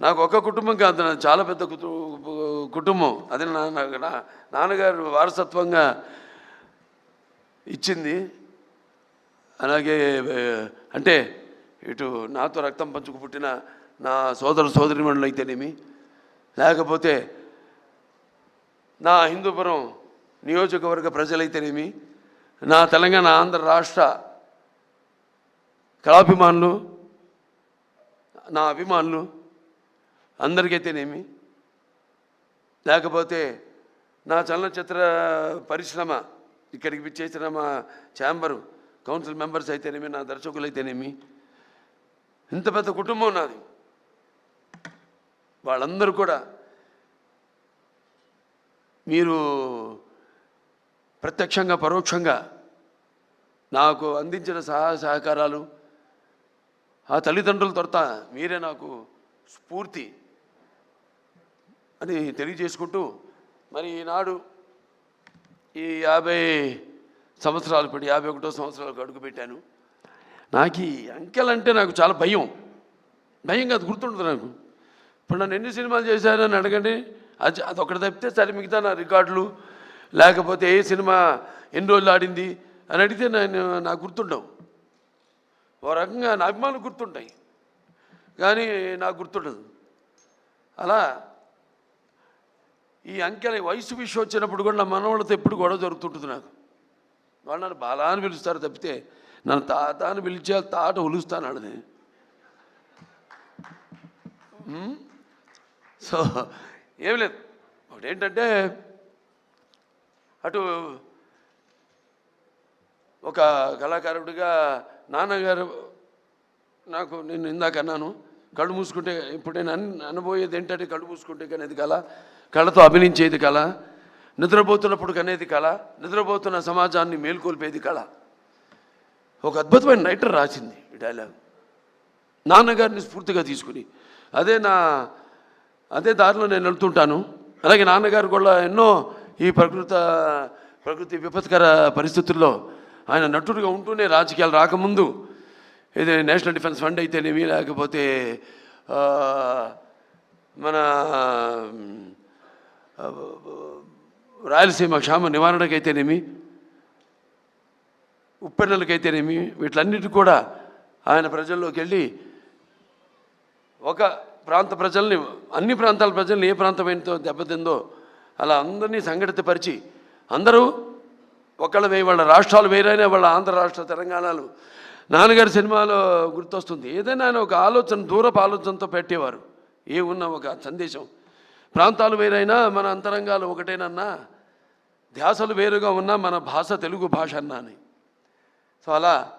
నాకు ఒక కుటుంబం కాదు నాకు చాలా పెద్ద కుటు- కుటుంబం. అది నా నా- నాన్నగారు వారసత్వంగా ఇచ్చింది. అలాగే అంటే ఇటు నాతో రక్తం పంచుకు పుట్టిన నా సోదర సోదరిమణులు అయితేనేమి. లేకపోతే నా హిందూపురం నియోజకవర్గ ప్రజలైతేనేమి. నా తెలంగాణ ఆంధ్ర రాష్ట్ర కళాభిమానులు నా అభిమానులు అందరికైతేనేమి? లేకపోతే నా చలనచిత్ర పరిశ్రమ ఇక్కడికి విచ్చేసిన మా ఛాంబరు కౌన్సిల్ మెంబర్స్ అయితేనేమి నా దర్శకులు అయితేనేమి ఇంత పెద్ద కుటుంబం నాది. వాళ్ళందరూ కూడా మీరు ప్రత్యక్షంగా పరోక్షంగా నాకు అందించిన సహాయ సహకారాలు ఆ తల్లిదండ్రుల తొరత మీరే నాకు స్ఫూర్తి అని తెలియజేసుకుంటూ మరి ఈనాడు ఈ యాభై సంవత్సరాలు పెట్టి యాభై ఒకటో సంవత్సరాలకు అడుగుపెట్టాను నాకు ఈ అంకెలంటే నాకు చాలా భయం. భయం కాదు గుర్తుండదు నాకు. ఇప్పుడు నన్ను ఎన్ని సినిమాలు చేశానని అడగండి. అది అది ఒకటి తప్పితే సరే మిగతా నా రికార్డులు. లేకపోతే ఏ సినిమా ఎన్ని రోజులు ఆడింది అని అడిగితే నేను నాకు గుర్తుండవు. ఓ రకంగా నా అభిమానులు గుర్తుంటాయి. కానీ నాకు గుర్తుండదు. అలా ఈ అంకెల వయసు విషయం వచ్చినప్పుడు కూడా నా మనవాళ్ళతో ఎప్పుడు గొడవ జరుగుతుంటుంది నాకు. వాళ్ళు నన్ను బాలా అని పిలుస్తారు తప్పితే నన్ను తాత అని పిలిచే తాట ఉలుస్తాను అన్నది సో ఏం లేదు. ఒకటేంటంటే అటు ఒక కళాకారుడిగా నాన్నగారు నాకు నేను ఇందాక అన్నాను. కళ్ళు మూసుకుంటే ఇప్పుడు నేను అన్ అనబోయేది ఏంటంటే కళ్ళు మూసుకుంటే కనేది కళ కళతో అభినయించేది కళ నిద్రపోతున్నప్పుడు కనేది కళ నిద్రపోతున్న సమాజాన్ని మేల్కొల్పేది కళ. ఒక అద్భుతమైన రైటర్ రాసింది ఈ డైలాగ్ నాన్నగారిని స్ఫూర్తిగా తీసుకుని. అదే నా అదే దారిలో నేను వెళ్తుంటాను. అలాగే నాన్నగారు కూడా ఎన్నో ఈ ప్రకృత ప్రకృతి విపత్కర పరిస్థితుల్లో ఆయన నటుడుగా ఉంటూనే రాజకీయాలు రాకముందు ఇది నేషనల్ డిఫెన్స్ ఫండ్ అయితేనేమి లేకపోతే మన రాయలసీమ క్షామ నివారణకైతేనేమి ఉప్పెన్నలకైతేనేమి వీటిలన్నిటి కూడా ఆయన ప్రజల్లోకి వెళ్ళి ఒక ప్రాంత ప్రజల్ని అన్ని ప్రాంతాల ప్రజల్ని ఏ ప్రాంతమైనతో దెబ్బతిందో అలా అందరినీ సంఘటితపరిచి అందరూ ఒకళ్ళ వేయి వాళ్ళ రాష్ట్రాలు వేరైనా వాళ్ళ ఆంధ్ర రాష్ట్ర తెలంగాణలు నాన్నగారి సినిమాలో గుర్తొస్తుంది. ఏదైనా ఆయన ఒక ఆలోచన దూరపు ఆలోచనతో పెట్టేవారు. ఏ ఉన్న ఒక సందేశం. ప్రాంతాలు వేరైనా మన అంతరంగాలు ఒకటేనన్నా ధ్యాసలు వేరుగా ఉన్నా మన భాష తెలుగు భాష అన్నా అని. సో అలా